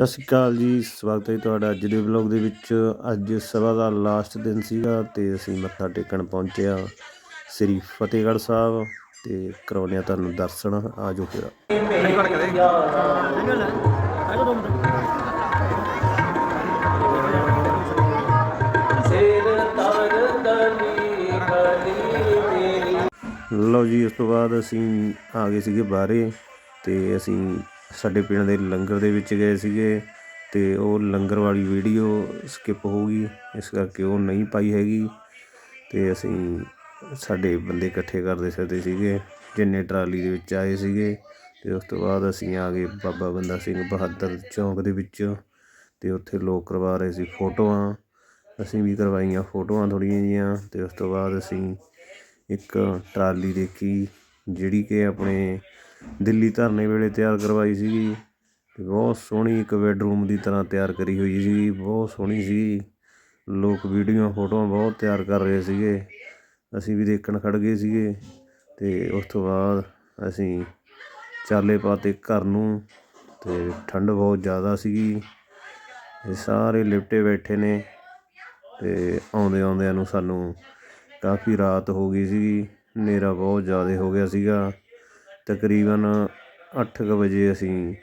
ਸਤਿ ਸ਼੍ਰੀ ਅਕਾਲ ਜੀ, ਸਵਾਗਤ ਹੈ ਜੀ ਤੁਹਾਡਾ ਅੱਜ ਦੇ ਵਲੌਗ ਦੇ ਵਿੱਚ। ਅੱਜ ਸਭਾ ਦਾ ਲਾਸਟ ਦਿਨ ਸੀਗਾ ਤੇ ਅਸੀਂ ਮੱਥਾ ਟੇਕਣ ਪਹੁੰਚੇ ਹਾਂ ਸ੍ਰੀ ਫਤਿਹਗੜ੍ਹ ਸਾਹਿਬ ਤੇ ਕਰਾਉਂਦੇ ਹਾਂ ਤੁਹਾਨੂੰ ਦਰਸ਼ਨ। ਆਜੋ ਫਿਰ। ਲਓ ਜੀ, ਉਸ ਤੋਂ ਬਾਅਦ ਅਸੀਂ ਆ ਗਏ ਸੀਗੇ ਬਾਹਰੇ ਤੇ ਅਸੀਂ ਸਾਡੇ ਪਿੰਡ ਦੇ ਲੰਗਰ ਦੇ ਵਿੱਚ ਗਏ ਸੀਗੇ ਤੇ ਉਹ ਲੰਗਰ ਵਾਲੀ ਵੀਡੀਓ ਸਕਿਪ ਹੋ ਗਈ, ਇਸ ਕਰਕੇ ਉਹ ਨਹੀਂ ਪਾਈ ਹੈਗੀ ਤੇ ਅਸੀਂ ਸਾਡੇ ਬੰਦੇ ਇਕੱਠੇ ਕਰਦੇ ਫਿਰਦੇ ਸੀਗੇ, ਜਿੰਨੇ ਟਰਾਲੀ ਦੇ ਵਿੱਚ ਆਏ ਸੀਗੇ ਤੇ ਉਸ ਤੋਂ ਬਾਅਦ ਅਸੀਂ ਆ ਗਏ ਬਾਬਾ ਬੰਦਾ ਸਿੰਘ ਬਹਾਦਰ ਚੌਂਕ ਦੇ ਵਿੱਚ ਤੇ ਉੱਥੇ ਲੋਕ ਕਰਵਾ ਰਹੇ ਸੀ ਫੋਟੋਆਂ, ਅਸੀਂ ਵੀ ਕਰਵਾਈਆਂ ਫੋਟੋਆਂ ਥੋੜ੍ਹੀਆਂ ਜਿਹੀਆਂ ਤੇ ਉਸ ਤੋਂ ਬਾਅਦ ਅਸੀਂ ਇੱਕ ਟਰਾਲੀ ਦੇਖੀ, ਜਿਹੜੀ ਕਿ ਆਪਣੇ ਦਿੱਲੀ ਧਰਨੇ ਵੇਲੇ ਤਿਆਰ ਕਰਵਾਈ ਸੀਗੀ। ਅਤੇ ਬਹੁਤ ਸੋਹਣੀ ਇੱਕ ਬੈਡਰੂਮ ਦੀ ਤਰ੍ਹਾਂ ਤਿਆਰ ਕਰੀ ਹੋਈ ਸੀ ਬਹੁਤ ਸੋਹਣੀ ਸੀ। ਲੋਕ ਵੀਡੀਓ, ਫੋਟੋਆਂ ਬਹੁਤ ਤਿਆਰ ਕਰ ਰਹੇ ਸੀਗੇ। ਅਸੀਂ ਵੀ ਦੇਖਣ ਖੜ੍ਹ ਗਏ ਸੀਗੇ। ਅਤੇ ਉਸ ਤੋਂ ਬਾਅਦ ਅਸੀਂ ਚਾਲੇ ਪਾਤੇ ਘਰ ਨੂੰ ਅਤੇ ਠੰਡ ਬਹੁਤ ਜ਼ਿਆਦਾ ਸੀਗੀ। ਇਹ ਸਾਰੇ ਲਿਪਟੇ ਬੈਠੇ ਨੇ ਅਤੇ ਆਉਂਦੇ ਆਉਂਦਿਆਂ ਨੂੰ ਸਾਨੂੰ ਕਾਫੀ ਰਾਤ ਹੋ ਗਈ ਸੀਗੀ। ਹਨੇਰਾ ਬਹੁਤ ਜ਼ਿਆਦਾ ਹੋ ਗਿਆ ਸੀਗਾ। ਤਕਰੀਬਨ ਅੱਠ ਕੁ ਵਜੇ ਅਸੀਂ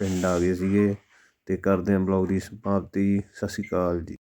ਪਿੰਡ ਆ ਗਏ ਸੀਗੇ ਅਤੇ ਕਰਦੇ ਹਾਂ ਬਲੌਗ ਦੀ ਸਮਾਪਤੀ। ਸਤਿ ਸ਼੍ਰੀ ਅਕਾਲ ਜੀ।